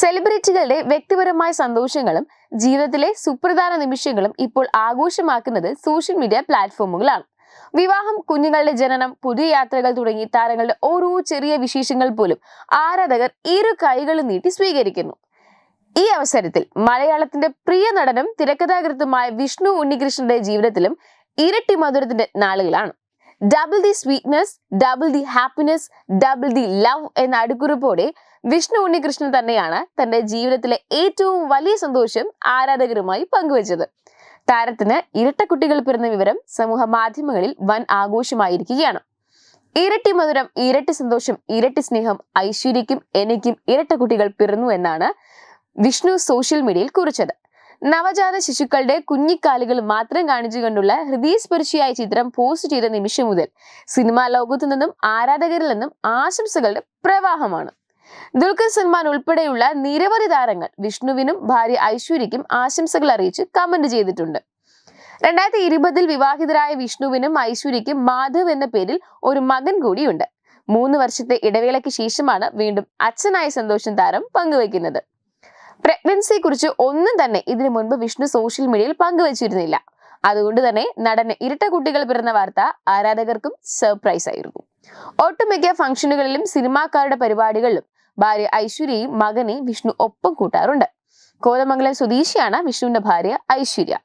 സെലിബ്രിറ്റികളുടെ വ്യക്തിപരമായ സന്തോഷങ്ങളും ജീവിതത്തിലെ സുപ്രധാന നിമിഷങ്ങളും ഇപ്പോൾ ആഘോഷമാക്കുന്നത് സോഷ്യൽ മീഡിയ പ്ലാറ്റ്ഫോമുകളാണ്. വിവാഹം കുഞ്ഞുങ്ങളുടെ ജനനം പുതിയ യാത്രകൾ തുടങ്ങി താരങ്ങളുടെ ഓരോ ചെറിയ വിശേഷങ്ങൾ പോലും ആരാധകർ ഇരു കൈകളും നീട്ടി സ്വീകരിക്കുന്നു. ഈ അവസരത്തിൽ മലയാളത്തിന്റെ പ്രിയ നടനും തിരക്കഥാകൃത്തുമായ വിഷ്ണു ഉണ്ണികൃഷ്ണന്റെ ജീവിതത്തിലും ഇരട്ടി മധുരത്തിന്റെ നാളുകളാണ്. Double the sweetness double the happiness double the love എന്ന അടുക്കുറിപ്പോടെ വിഷ്ണു ഉണ്ണികൃഷ്ണൻ തന്നെയാണ് തന്റെ ജീവിതത്തിലെ ഏറ്റവും വലിയ സന്തോഷം ആരാധകരുമായി പങ്കുവച്ചത്. താരത്തിന് ഇരട്ട കുട്ടികൾ പിറന്ന വിവരം സമൂഹ മാധ്യമങ്ങളിൽ വൻ ആഘോഷമായിരിക്കുകയാണ്. ഇരട്ടി മധുരം ഇരട്ടി സന്തോഷം ഇരട്ടി സ്നേഹം ഐശ്വര്യക്കും എനിക്കും ഇരട്ട കുട്ടികൾ പിറന്നു എന്നാണ് വിഷ്ണു സോഷ്യൽ മീഡിയയിൽ കുറിച്ചത്. നവജാത ശിശുക്കളുടെ കുഞ്ഞിക്കാലുകൾ മാത്രം കാണിച്ചുകൊണ്ടുള്ള ഹൃദയസ്പർശിയായ ചിത്രം പോസ്റ്റ് ചെയ്ത നിമിഷം മുതൽ സിനിമാ ലോകത്തു നിന്നും ആരാധകരിൽ നിന്നും ആശംസകളുടെ പ്രവാഹമാണ്. ദുൽഖർ സൽമാൻ ഉൾപ്പെടെയുള്ള നിരവധി താരങ്ങൾ വിഷ്ണുവിനും ഭാര്യ ഐശ്വര്യയ്ക്കും ആശംസകൾ അറിയിച്ച് കമന്റ് ചെയ്തിട്ടുണ്ട്. രണ്ടായിരത്തി ഇരുപതിൽ വിവാഹിതരായ വിഷ്ണുവിനും ഐശ്വര്യയ്ക്കും മാധവ് എന്ന പേരിൽ ഒരു മകൻ കൂടിയുണ്ട്. മൂന്ന് വർഷത്തെ ഇടവേളയ്ക്ക് ശേഷമാണ് വീണ്ടും അച്ഛനായ സന്തോഷം താരം പങ്കുവയ്ക്കുന്നത്. പ്രഗ്നൻസിയെ കുറിച്ച് ഒന്നും തന്നെ ഇതിനു മുൻപ് വിഷ്ണു സോഷ്യൽ മീഡിയയിൽ പങ്കുവച്ചിരുന്നില്ല. അതുകൊണ്ട് തന്നെ നടന് ഇരട്ട കുട്ടികൾ പിറന്ന വാർത്ത ആരാധകർക്കും സർപ്രൈസ് ആയിരുന്നു. ഒട്ടുമിക്ക ഫംഗ്ഷനുകളിലും സിനിമാക്കാരുടെ പരിപാടികളിലും ഭാര്യ ഐശ്വര്യയും മകനെ വിഷ്ണു ഒപ്പം കൂട്ടാറുണ്ട്. കോതമംഗലം സ്വദേശിയാണ് വിഷ്ണുവിന്റെ ഭാര്യ ഐശ്വര്യ.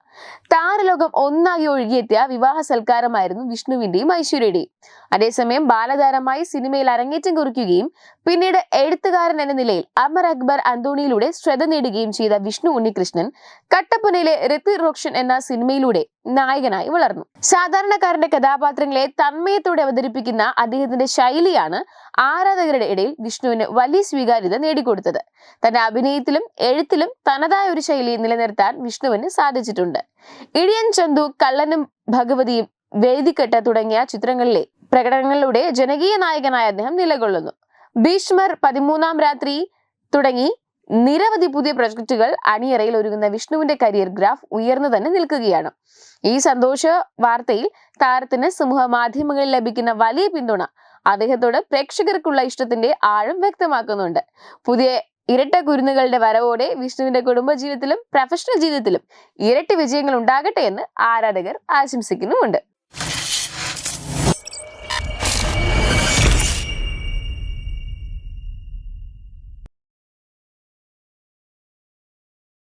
താരലോകം ഒന്നാകെ ഒഴുകിയെത്തിയ വിവാഹ സൽക്കാരമായിരുന്നു വിഷ്ണുവിന്റെയും ഐശ്വര്യയുടെയും. അതേസമയം ബാലതാരമായി സിനിമയിൽ അരങ്ങേറ്റം കുറിക്കുകയും പിന്നീട് എഴുത്തുകാരൻ എന്ന നിലയിൽ അമർ അക്ബർ അന്തോണിയിലൂടെ ശ്രദ്ധ നേടുകയും ചെയ്ത വിഷ്ണു ഉണ്ണികൃഷ്ണൻ കട്ടപ്പനയിലെ ഋതിക് റോഷൻ എന്ന സിനിമയിലൂടെ നായകനായി വളർന്നു. സാധാരണക്കാരന്റെ കഥാപാത്രങ്ങളെ തന്മയത്തോടെ അവതരിപ്പിക്കുന്ന അദ്ദേഹത്തിന്റെ ശൈലിയാണ് ആരാധകരുടെ ഇടയിൽ വിഷ്ണുവിന് വലിയ സ്വീകാര്യത നേടിക്കൊടുത്തത്. തന്റെ അഭിനയത്തിലും എഴുത്തിലും തനതായ ഒരു ശൈലി നിലനിർത്താൻ വിഷ്ണുവിന് സാധിച്ചിട്ടുണ്ട്. ഇടിയൻ ചന്തു കള്ളനും ഭഗവതിയും വേദിക്കെട്ട് തുടങ്ങിയ ചിത്രങ്ങളിലെ പ്രകടനങ്ങളിലൂടെ ജനകീയ നായകനായ അദ്ദേഹം നിലകൊള്ളുന്നു. ഭീഷ്മർ പതിമൂന്നാം രാത്രി തുടങ്ങി നിരവധി പുതിയ പ്രൊജക്റ്റുകൾ അണിയറയിൽ ഒരുങ്ങുന്ന വിഷ്ണുവിന്റെ കരിയർ ഗ്രാഫ് ഉയർന്നു തന്നെ നിൽക്കുകയാണ്. ഈ സന്തോഷ വാർത്തയിൽ താരത്തിന് സമൂഹ മാധ്യമങ്ങളിൽ ലഭിക്കുന്ന വലിയ പിന്തുണ അദ്ദേഹത്തോട് പ്രേക്ഷകർക്കുള്ള ഇഷ്ടത്തിന്റെ ആഴം വ്യക്തമാക്കുന്നുണ്ട്. പുതിയ ഇരട്ട കുരുന്നുകളുടെ വരവോടെ വിഷ്ണുവിന്റെ കുടുംബജീവിതത്തിലും പ്രൊഫഷണൽ ജീവിതത്തിലും ഇരട്ടി വിജയങ്ങൾ ഉണ്ടാകട്ടെ എന്ന് ആരാധകർ ആശംസിക്കുന്നുമുണ്ട്.